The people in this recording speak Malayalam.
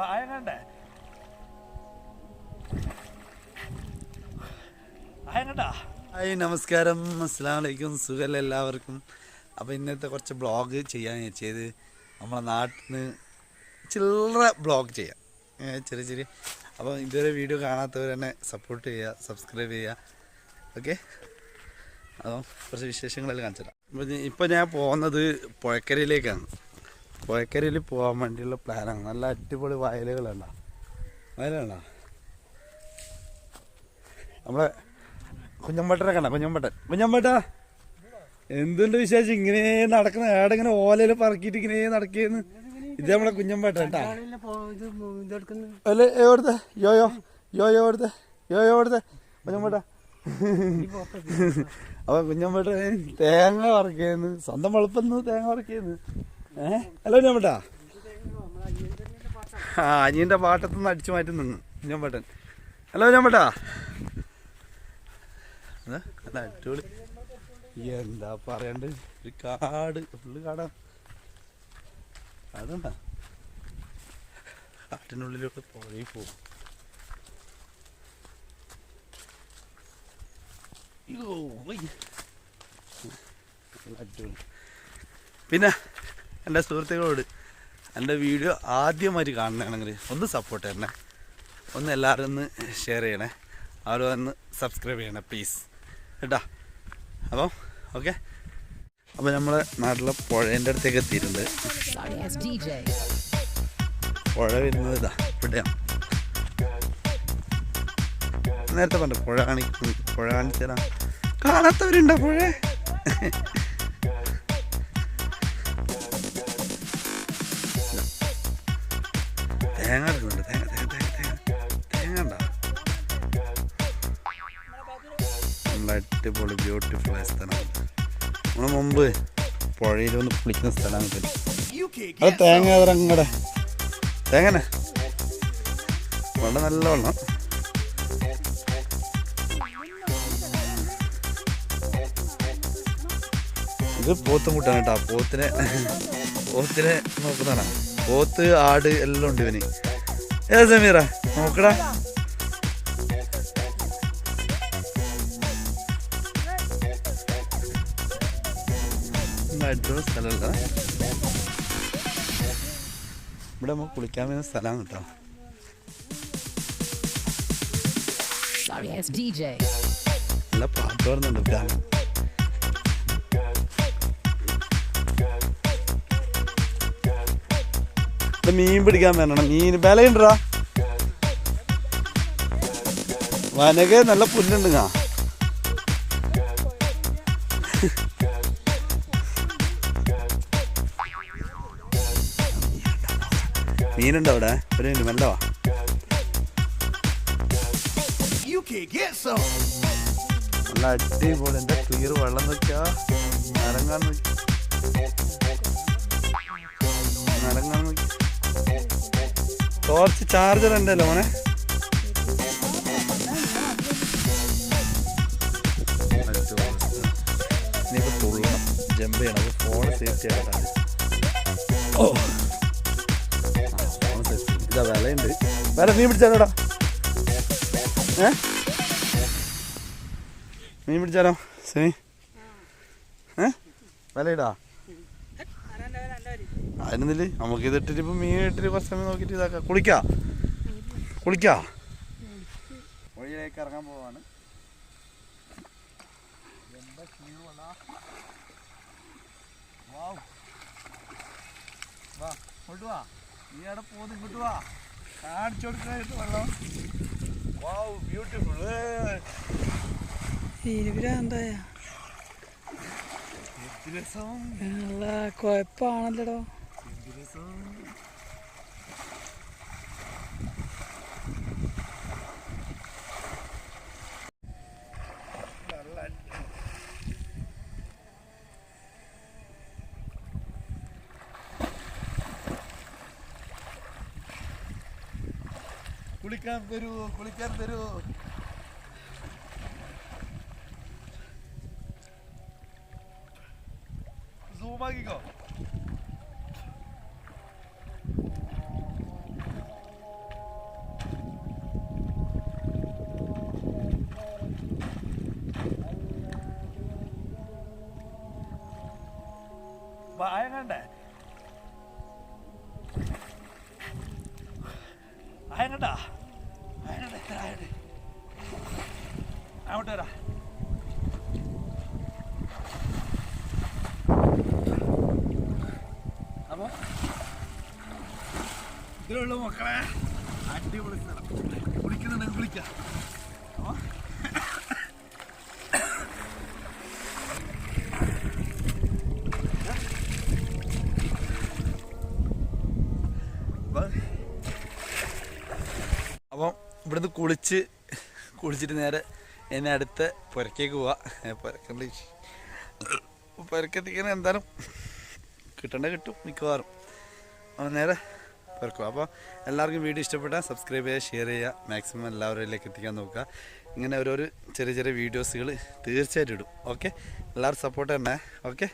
ആയങ്ങണ്ടേ ആയങ്ങണ്ടാ ഹായ് നമസ്കാരം. അസ്സാം വലൈക്കും സുഖമല്ല എല്ലാവർക്കും? അപ്പോൾ ഇന്നത്തെ കുറച്ച് ബ്ലോഗ് ചെയ്യാൻ ചെയ്ത് നമ്മളെ നാട്ടിൽ നിന്ന് ചില്ലറ ബ്ലോഗ് ചെയ്യാം. ചെറിയ ചെറിയ. അപ്പോൾ ഇതുവരെ വീഡിയോ കാണാത്തവർ തന്നെ സപ്പോർട്ട് ചെയ്യുക സബ്സ്ക്രൈബ് ചെയ്യുക ഓക്കെ അപ്പോൾ കുറച്ച് വിശേഷങ്ങളെല്ലാം കാണിച്ചു തരാം. ഇപ്പോൾ ഞാൻ പോകുന്നത് പുഴക്കരയിലേക്കാണ്. പുഴക്കരയിൽ പോകാൻ വേണ്ടിയുള്ള പ്ലാനാണ്. നല്ല അടിപൊളി വയലുകളുണ്ടോ വയലുണ്ടോ നമ്മളെ കുഞ്ഞമ്പട്ടനെ കണ്ട കുഞ്ഞമ്പട്ടൻ. കുഞ്ഞമ്പട്ട എന്തുണ്ട് വിശേഷം? ഇങ്ങനെ നടക്കുന്ന ഏടെങ്ങനെ ഓലയിൽ പറക്കിയിട്ട് ഇങ്ങനെ നടക്കിയെന്ന് ഇത് നമ്മളെ കുഞ്ഞമ്പട്ട കേട്ടാ. അല്ലേ എവിടുത്തെ യോയോ യോയോ എവിടുത്തെ യോയോ എവിടുത്തെ കുഞ്ഞമ്പട്ട. അപ്പൊ കുഞ്ഞമ്പട്ട തേങ്ങ വറക്കിയെന്ന് സ്വന്തം വെളുപ്പെന്ന് തേങ്ങ വറക്കിയെന്ന് ഹലോ ഞാൻ ആ അനിയന്റെ പാട്ടത്തുനിന്ന് അടിച്ചു മാറ്റി നിന്ന് പാട്ടൻ ഹലോ ഞാൻ അല്ല അടിപൊളി എന്താ പറയണ്ട്? ഒരു കാട് ഫുള്ള് കാടാ. കാടുണ്ടാ കാട്ടിനുള്ളിലോട്ട് പുഴയിൽ പോകും. അടിപൊളി പിന്നെ? എന്റെ സുഹൃത്തുക്കളോട് എന്റെ വീഡിയോ ആദ്യമായിട്ട് കാണണമെങ്കിൽ ഒന്ന് സപ്പോർട്ട് ചെയ്യണേ. ഒന്ന് എല്ലാവരും ഒന്ന് ഷെയർ ചെയ്യണേ. അവരും ഒന്ന് സബ്സ്ക്രൈബ് ചെയ്യണേ പ്ലീസ് കേട്ടാ? അപ്പം ഓക്കെ അപ്പോൾ നമ്മളെ നാട്ടിലെ പുഴേന്റെ അടുത്തേക്ക് എത്തിയിട്ടുണ്ട്. പുഴ വരുന്നത് ഇതാ ഇവിടെയാണ് നേരത്തെ പറഞ്ഞു പുഴ കാണിക്കും പുഴ കാണിച്ചതാ. കാണാത്തവരുണ്ടോ പുഴ? തേങ്ങ എടുക്കുന്നുണ്ട് തേങ്ങ തേങ്ങ തേങ്ങ തേങ്ങ തേങ്ങ ഉണ്ടോ? നല്ല അടിപൊളി ബ്യൂട്ടിഫുൾ ആയ സ്ഥലമാണ് നമ്മൾ മുമ്പ് പുഴയിൽ വന്ന് കുളിക്കുന്ന സ്ഥലമാണ് അത് തേങ്ങ അവരങ്ങടെ തേങ്ങനെ വെള്ളം നല്ല വെള്ളം. ഇത് പോത്തും കൂട്ടാണ് കേട്ടോ. പോത്തിനെ പോത്തിനെ നോക്കുന്നതാണ്. പോത്ത് ആട് എല്ലാം ഉണ്ട് ഇവന്. ഏ സമീറ നോക്കടാ. അടുത്തുള്ള സ്ഥലമല്ല? ഇവിടെ നമുക്ക് കുളിക്കാൻ വരുന്ന സ്ഥലമാണ് കേട്ടോ. നല്ല പാട്ട് വരുന്നുണ്ട് ഇവിടെ മീൻ പിടിക്കാൻ വരണം. മീൻ വിലയുണ്ടാ? വനക നല്ല പുല്ലുണ്ട് മീനുണ്ടോ അവിടെ? ഒരു മീൻ മെല്ലെ വാ. You can get some. നല്ല അടിപൊളി എന്താ ക്ലിയർ വെള്ളം നോക്കിയാ നരങ്ങാൻ ടോർച്ച് ചാർജർ ഉണ്ടല്ലോ മോനെ. ഇനിയിപ്പോ തുള്ളണം. ജമ്പ് ചെയ്യണം. ഫോൺ സേഫ്റ്റി ആയിട്ടാണ് ഓ. ഇതാ വിലയുണ്ട്. വില നീ പിടിച്ചാലോടാ. ഏ? മീൻ പിടിച്ചാലോ ശരി ഏ? വിലയിടാ. അതിനൊന്നില്ലേ നമുക്ക് ഇതിട്ടിട്ട് ഇപ്പം മീൻ ഇട്ടിട്ട് കുറച്ച് സമയം നോക്കിയിട്ട് ഇതാക്കാം. കുളിക്കാ? കുളിക്കാ? വഴിയിലേക്ക് ഇറങ്ങാൻ പോവാണ്. എന്താ വാ ഇങ്ങോട്ട് വാ. നീ അവിടെ പോകുന്നു ഇങ്ങോട്ട് വാ. കാണിച്ചു കൊടുക്കാനായിട്ട് വെള്ളം. വാവ് ബ്യൂട്ടിഫുൾ കുഴപ്പമാണല്ലോടോ രസം കുളിക്കാൻ തരൂ കുളിക്കാൻ തരൂ സൂമാക്കിക്കോ അയങ്ങട്ടെ അങ്ങോട്ട് വരാ. അപ്പൊ ഇതിലുള്ള മക്കളെ അടിപൊളി സ്ഥലം. വിളിക്കുന്നുണ്ടെങ്കിൽ കുളിക്കാം. ഇവിടുന്ന് കുളിച്ച് കുളിച്ചിട്ട് നേരെ എന്നെ അടുത്ത പുരക്കേക്ക് പോവാ. പുരക്കണ്ട. പുരക്കെത്തിക്കാൻ എന്തായാലും കിട്ടണ്ട കിട്ടും മിക്കവാറും. അപ്പം നേരെ പുരക്കുക അപ്പോൾ എല്ലാവർക്കും വീഡിയോ ഇഷ്ടപ്പെട്ടാൽ സബ്സ്ക്രൈബ് ചെയ്യുക ഷെയർ ചെയ്യുക മാക്സിമം എല്ലാവരിലേക്ക് എത്തിക്കാൻ നോക്കുക. ഇങ്ങനെ ഓരോരോ ചെറിയ ചെറിയ വീഡിയോസുകൾ തീർച്ചയായിട്ടും ഇടും. ഓക്കെ? എല്ലാവരും സപ്പോർട്ട് തന്നെ. ഓക്കെ?